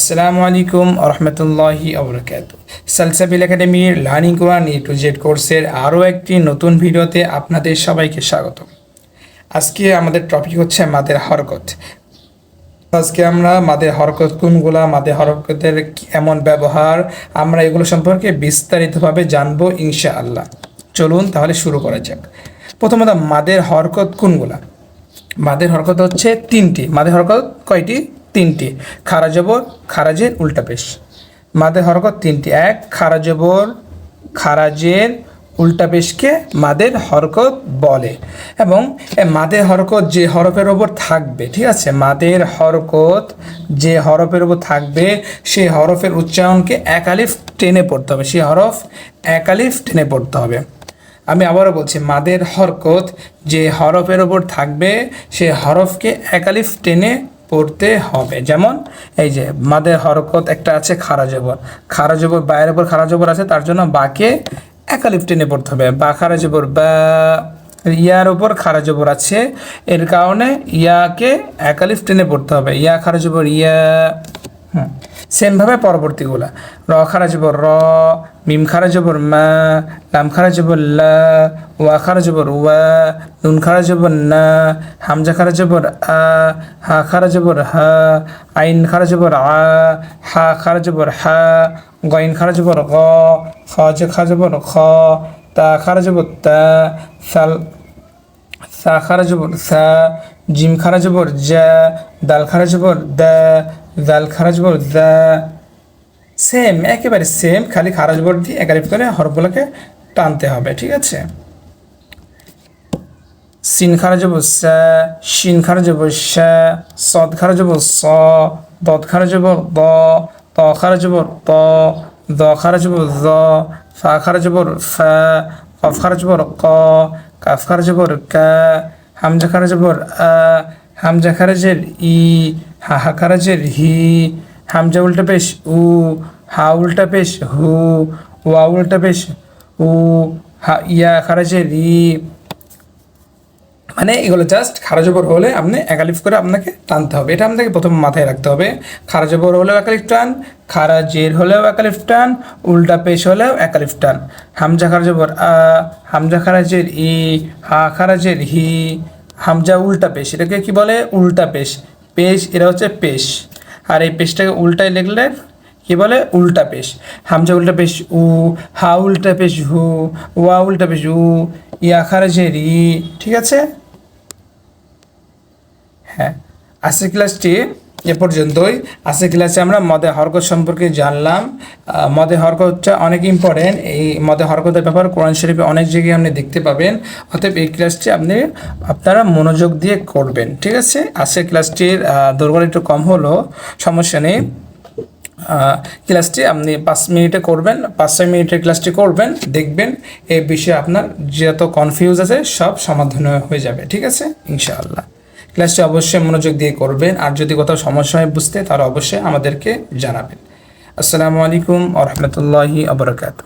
আসসালামু আলাইকুম রহমতুল্লাহি আবরকাত সালসাবিল একাডেমির learning Quran A to Z কোর্সের আরও একটি নতুন ভিডিওতে আপনাদের সবাইকে স্বাগত আজকে আমাদের টপিক হচ্ছে মাদের হরকত। আজকে আমরা মাদের হরকত কোনগুলা, মাদের হরকতের এমন ব্যবহার, আমরা এগুলো সম্পর্কে বিস্তারিতভাবে জানব ইনশা আল্লাহ চলুন তাহলে শুরু করা যাক। প্রথমত মাদের হরকত কোনগুলা? মাদের হরকত হচ্ছে তিনটি। মাদের হরকত কয়টি? তিনটি। খারা জবর খারাজের উল্টা পেশ। মাদের হরকত তিনটি। এক, খারা জবর খারাজের উল্টা পেশকে মাদের হরকত বলে। এবং মাদের হরকত যে হরফের ওপর থাকবে, ঠিক আছে? মাদের হরকত যে হরফের ওপর থাকবে সেই হরফের উচ্চারণকে একালিফ টেনে পড়তে হবে। সেই হরফ একালিফ টেনে পড়তে হবে। আমি আবারও বলছি, মাদের হরকত যে হরফের ওপর থাকবে, সে হরফকে একালিফ টেনে পড়তে হবে। যেমন এই যে মাদের হরকত একটা আছে খারা জবর খারা জবর বায়ের ওপর খারা জবর আছে, তার জন্য বাকে একালিফ টেনে পড়তে হবে। বা খারা জবর বা ইয়ার ওপর খারা জবর আছে, এর কারণে ইয়াকে একালিফ টেনে পড়তে হবে। ইয়া, খারা জবর ইয়া হুম সেমভাবে পরবর্তীগুলা র খারা জবর র মিম খারা জবর মা লাম খারা জবর লা ওয়া খারা জবর ওয়া নুন খারা জবর না হামজা খারা জবর আ হা খারা জবর হা আইন খারা জবর আ হা খারা জবর হা গইন খারা জবর গ খ যে খারা জবর খ তা খারা জবর তা সাল সা খারা জবর সা জিম খারা জবর জা দাল খারা জবর দা দাল খারাজ জবর দা সেম একেবারে সেম খালি খারা জবর দিয়ে একালিফ করে হরফগুলোকে টানতে হবে ঠিক আছে সিন খারাজ জবর সা শিন খারা জবর সা সদ খারা জবর স দদ খারা জবর দ ত খারা জবর ত দ খারা জবর দ ফা খারা জবর ফা কফ খারা জবর ক কাফ খারা জবর কা হামজা খারা জবর আ হামজা খারাজের ই হা হা হামজা উল্টা পেশ, উ, হা উল্টা পেশ, হু, ওয়া উল্টা পেশ, উ, হা, ইয়া খারাজের ই মানে এগুলো জাস্ট খারাজবর হলে আপনি একালিফ করে আপনাকে টানতে হবে। এটা আপনাকে প্রথম মাথায় রাখতে হবে। খারাজবর হলেও একালিফ টান খারাজের হলেও একালিফ টান, উল্টা পেশ হলেও একালিফ টান। হামজা খারাজবর আ, হামজা খারাজের ই হা খারাজের হি হামজা উল্টা পেশ, এটাকে কি বলে? উল্টা পেশ। পেশ, এরা হচ্ছে পেশ। আর এই পেশটাকে উল্টায় লিখলে কি বলে? উল্টা পেশ। হামজা উল্টা পেশ উ, হা উল্টা পেশ হু, ওয়া উল্টা পেশ উ, ইয়া যে রি, ঠিক আছে? হ্যাঁ। আজকের ক্লাসটি এ পর্যন্তই। আজকের ক্লাসে আমরা মদে হরকত সম্পর্কে জানলাম। মদে হরকতটা অনেক ইম্পর্টেন্ট এই মদে হরকতের ব্যাপার কোরআন শরীফে অনেক জায়গায় আপনি দেখতে পাবেন। অতএব এই ক্লাসটি আপনি, আপনারা মনোযোগ দিয়ে করবেন, ঠিক আছে? আজকের ক্লাসটির দৈর্ঘ্য একটু কম হলো সমস্যা নেই। ক্লাসটি আপনি পাঁচ মিনিটে করবেন, পাঁচ ছয় মিনিটের ক্লাসটি করবেন, দেখবেন এই বিষয়ে আপনার যত কনফিউজ আছে সব সমাধান হয়ে যাবে, ঠিক আছে? ইনশাআল্লাহ। ক্লাসটি অবশ্যই মনোযোগ দিয়ে করবেন। আর যদি কোথাও সমস্যা হয় বুঝতে, তাহলে অবশ্যই আমাদেরকে জানাবেন। আসসালামু আলাইকুম আ রহমতুল্লাহি আবরকাত